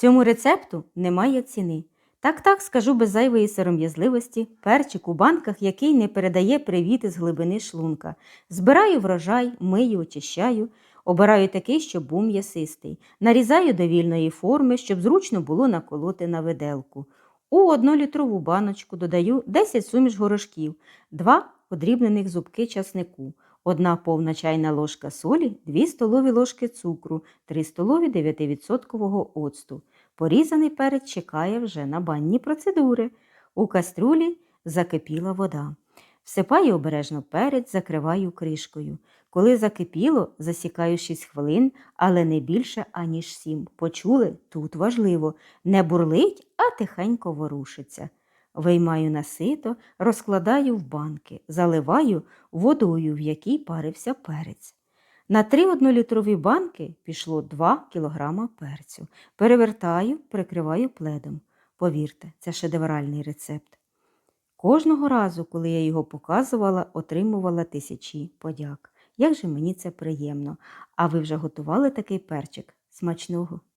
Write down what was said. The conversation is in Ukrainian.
Цьому рецепту немає ціни. Так так скажу без зайвої сором'язливості, перчик у банках, який не передає привіт із глибини шлунка. Збираю врожай, мию, очищаю, обираю такий, щоб був м'ясистий. Нарізаю до вільної форми, щоб зручно було наколоти на виделку. У однолітрову баночку додаю 10 суміш горошків, 2 подрібнених зубки часнику, 1 повна чайна ложка солі, 2 столові ложки цукру, 3 столові 9% оцту. Порізаний перець чекає вже на банні процедури. У каструлі закипіла вода. Всипаю обережно перець, закриваю кришкою. Коли закипіло, засікаю 6 хвилин, але не більше, аніж 7. Почули? Тут важливо. Не бурлить, а тихенько ворушиться. Виймаю на сито, розкладаю в банки, заливаю водою, в якій парився перець. На три однолітрові банки пішло 2 кг перцю. Перевертаю, прикриваю пледом. Повірте, це шедевральний рецепт. Кожного разу, коли я його показувала, отримувала тисячі подяк. Як же мені це приємно. А ви вже готували такий перчик? Смачного!